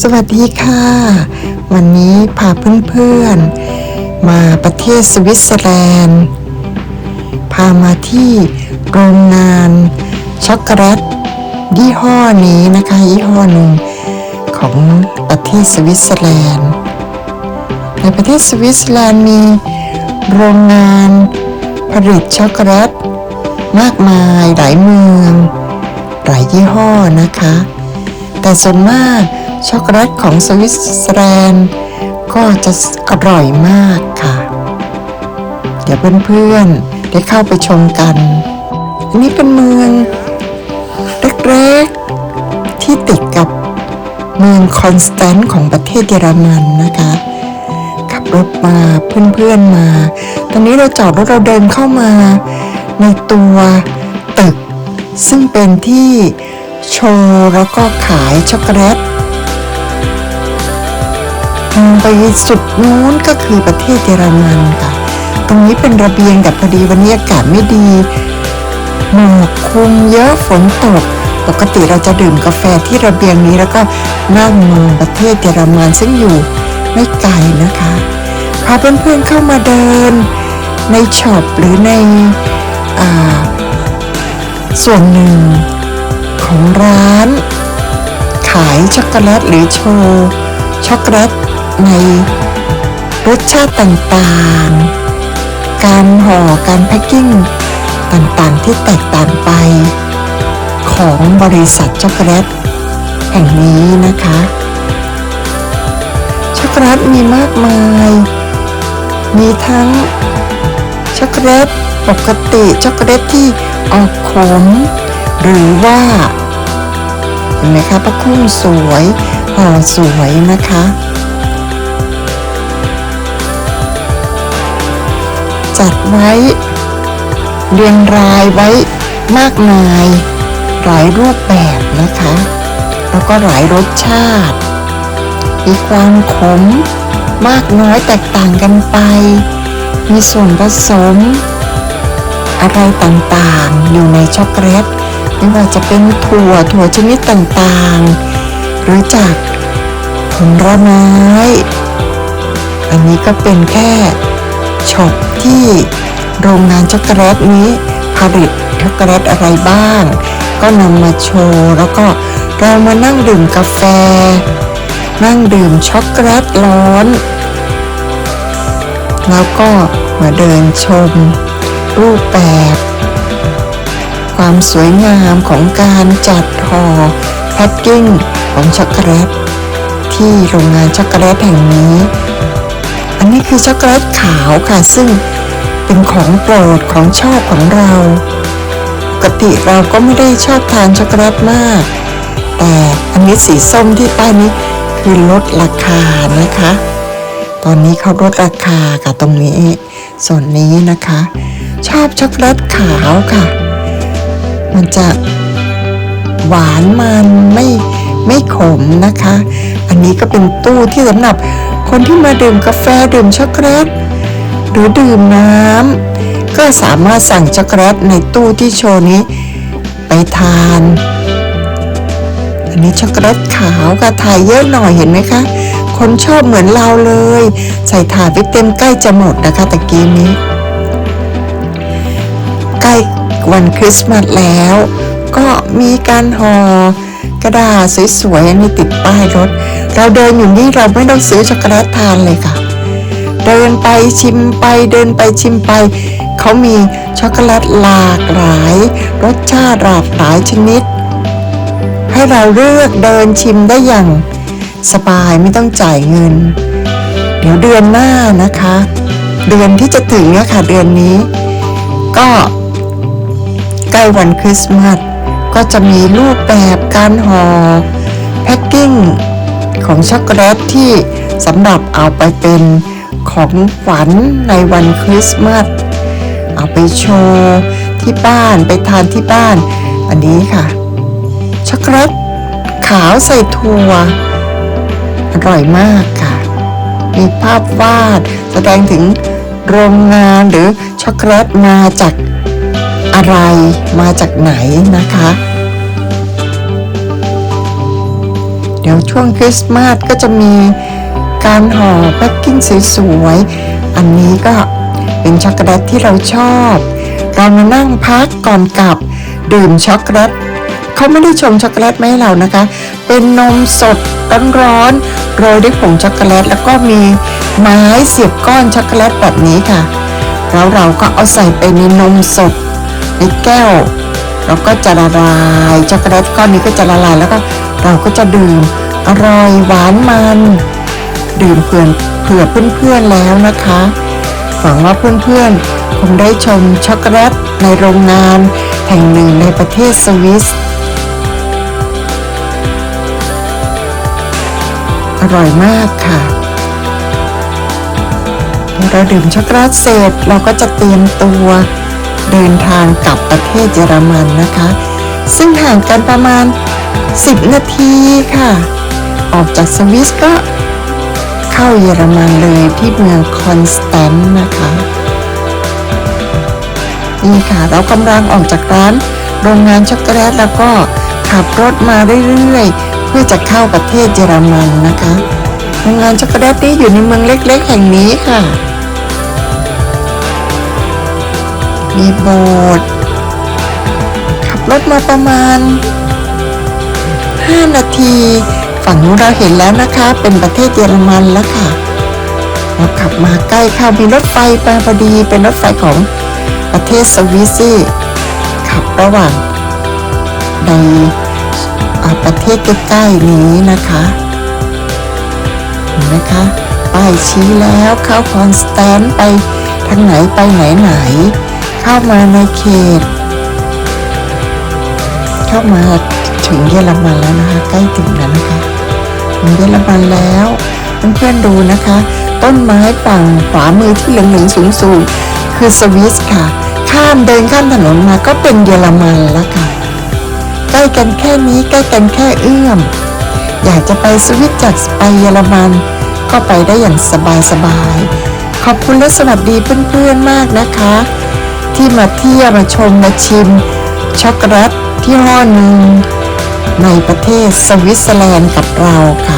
สวัสดีค่ะ วันนี้พาเพื่อนๆ มาประเทศสวิตเซอร์แลนด์ พามาที่โรงงานช็อกโกแลตยี่ห้อนี้นะคะยี่ห้อหนึ่งของประเทศสวิตเซอร์แลนด์ ในประเทศสวิตเซอร์แลนด์มีโรงงานผลิตช็อกโกแลตมากมายหลายเมือง หลายยี่ห้อนะคะ แต่ส่วนมาก ช็อกโกแลตของสวิตเซอร์แลนด์ก็จะอร่อยมากค่ะ เดี๋ยวเพื่อนๆได้เข้าไปชมกัน อันนี้เป็นเมืองเล็กๆที่ติดกับเมืองคอนสแตนต์ของประเทศเยอรมันนะคะ ขับรถมาเพื่อนๆมา ตอนนี้เราจอดรถเราเดินเข้ามาในตัวตึก ซึ่งเป็นที่โชว์แล้วก็ขายช็อกโกแลตางไปสุดนู้นก็คือประเทศเยอรมันค่ะ ตรงนี้เป็นระเบียงแต่พอดีวันนี้อากาศไม่ดีหมอกคลุมเยอะฝนตก ปกติเราจะดื่มกาแฟที่ระเบียงนี้แล้วก็นั่งมองประเทศเยอรมันซึ่งอยู่ไม่ไกลนะคะพาเพื่อนๆเข้ามาเดิน ในช็อปหรือในอ่าส่วนหนึ่งของร้าน ขายช็อกโกแลตหรือโชว์ช็อกโกแลต ในรสชาติต่างๆ การห่อการแพ็กกิ้งต่างๆที่แตกต่างไป ของบริษัทช็อกโกแลตแห่งนี้นะคะ ช็อกโกแลตมีมากมาย มีทั้งช็อกโกแลตปกติช็อกโกแลตที่ออกขมหรือว่าเห็นไหมคะพระคุ้มสวยห่อสวยนะคะ จัดไว้ เรียงรายไว้มากมาย หลายรูปแบบนะคะ แล้วก็หลายรสชาติ มีความขมมากน้อยแตกต่างกันไป มีส่วนผสม อะไรต่างๆ อยู่ในช็อกโกแลตไม่ว่าจะเป็นถั่วถั่วชนิดต่างๆ หรือจากผลไม้ อันนี้ก็เป็นแค่ ช็อปที่โรงงานช็อกโกแลตนี้ผลิตช็อกโกแลตอะไรบ้าง ก็นำมาโชว์ แล้วก็เรามานั่งดื่มกาแฟ นั่งดื่มช็อกโกแลตร้อน แล้วก็มาเดินชมรูปแบบ ความสวยงามของการจัดห่อแพ็กกิ้งของช็อกโกแลตที่โรงงานช็อกโกแลตแห่งนี้ อันนี้คือช็อกโกแลตขาวค่ะซึ่งเป็นของโปรดของชอบของเราปกติเราก็ไม่ได้ชอบทานช็อกโกแลตมาก แต่อันนี้สีส้มที่ป้ายนี้คือลดราคานะคะ ตอนนี้เขาลดราคาค่ะตรงนี้ส่วนนี้นะคะ ชอบช็อกโกแลตขาวค่ะ มันจะหวานมันไม่ไม่ขมนะคะ อันนี้ก็เป็นตู้ที่สำหรับ คนที่มาดื่มกาแฟดื่มช็อกโกแลตหรือดื่มน้ำก็สามารถสั่งช็อกโกแลตในตู้ที่โชว์นี้ไปทาน อันนี้ช็อกโกแลตขาวค่ะถ่ายเยอะหน่อยเห็นไหมคะ คนชอบเหมือนเราเลย ใส่ถาดไปเต็มใกล้จะหมดนะคะตะกี้นี้ ใกล้วันคริสต์มาสแล้ว ก็มีการห่อกระดาษสวยๆอันนี้ติดป้ายรถ เราเดินอยู่นี่เราไม่ต้องซื้อช็อกโกแลตทานเลยค่ะ เดินไปชิมไปเดินไปชิมไป เขามีช็อกโกแลตหลากหลาย รสชาติหลากหลายชนิด ให้เราเลือกเดินชิมได้อย่างสบายไม่ต้องจ่ายเงิน เดี๋ยวเดือนหน้านะคะ เดือนที่จะถึงเนี่ยค่ะเดือนนี้ ก็ใกล้วันคริสต์มาสก็จะมีรูปแบบการห่อแพ็กกิ้ง ของช็อกโกแลตที่สำหรับเอาไปเป็นของขวัญในวันคริสต์มาสเอาไปโชว์ที่บ้านไปทานที่บ้าน อันนี้ค่ะ ช็อกโกแลตขาวใส่ถั่ว อร่อยมากค่ะ มีภาพวาดแสดงถึงโรงงานหรือช็อกโกแลตมาจากอะไรมาจากไหนนะคะ ดี๋ยวช่วงคริสต์มาสก็จะมีการห่อแพ็กกิ้งสวยๆ อันนี้ก็เป็นช็อกโกแลตที่เราชอบ เรามานั่งพักก่อนกลับ ดื่มช็อกโกแลตเขาไม่ได้ชงช็อกโกแลตมาให้เรานะคะ เป็นนมสดร้อนๆโรยด้วยผงช็อกโกแลตแล้วก็มีไม้เสียบก้อนช็อกโกแลตแบบนี้ค่ะ แล้วเราก็เอาใส่ไปในนมสดในแก้วแล้วก็จะละลายช็อกโกแลตก้อนนี้ก็จะละลายแล้วก็ เราก็จะดื่มอร่อยหวานมัน ดื่มเพื่อนเผื่อเพื่อนๆแล้วนะคะหวังว่าเพื่อนๆคงได้ชมช็อกโกแลตในโรงงานแห่งหนึ่งในประเทศสวิสอร่อยมากค่ะเราดื่มช็อกโกแลตเสร็จเราก็จะเตรียมตัวเดินทางกลับประเทศเยอรมันนะคะ ซึ่งห่างกันประมาณ 10 นาทีค่ะ ออกจากสวิสก็เข้าเยอรมันเลยที่เมืองคอนสแตนต์นะคะนี่ค่ะเรากำลังออกจากร้านโรงงานช็อกโกแลตแล้วก็ขับรถมาเรื่อยๆเพื่อจะเข้าประเทศเยอรมันนะคะ โรงงานช็อกโกแลตนี้อยู่ในเมืองเล็กๆ แห่งนี้ค่ะ มีโบสถ์ขับรถมาประมาณ 5 นาที ฝั่งนู้นเราเห็นแล้วนะคะ เป็นประเทศเยอรมันแล้วค่ะเราขับมาใกล้ข้ามีรถไฟมาพอดีเป็นรถไฟของประเทศสวิสซี่ขับระหว่างในประเทศใกล้ๆนี้นะคะเห็นไหมคะป้ายชี้แล้วเข้าคอนสแตนต์ไปทางไหนไปไหนไหน เข้ามาในเขต เข้ามา ถึงเยอรมันแล้วนะคะ ใกล้ถึงแล้วนะคะถึงเยอรมันแล้วเพื่อนๆดูนะคะ ต้นไม้ฝั่งขวามือที่เหลืองๆสูงๆคือสวิสค่ะ ข้ามเดินข้ามถนนมาก็เป็นเยอรมันแล้วค่ะ ใกล้กันแค่นี้ใกล้กันแค่เอื้อม อยากจะไปสวิตจากไปเยอรมันก็ไปได้อย่างสบายๆขอบคุณและสวัสดีเพื่อนๆมากนะคะ ที่มาเที่ยวมาชมมาชิมช็อกโกแลตที่ห้อหนึ่ง ในประเทศสวิตเซอร์แลนด์กับเราค่ะ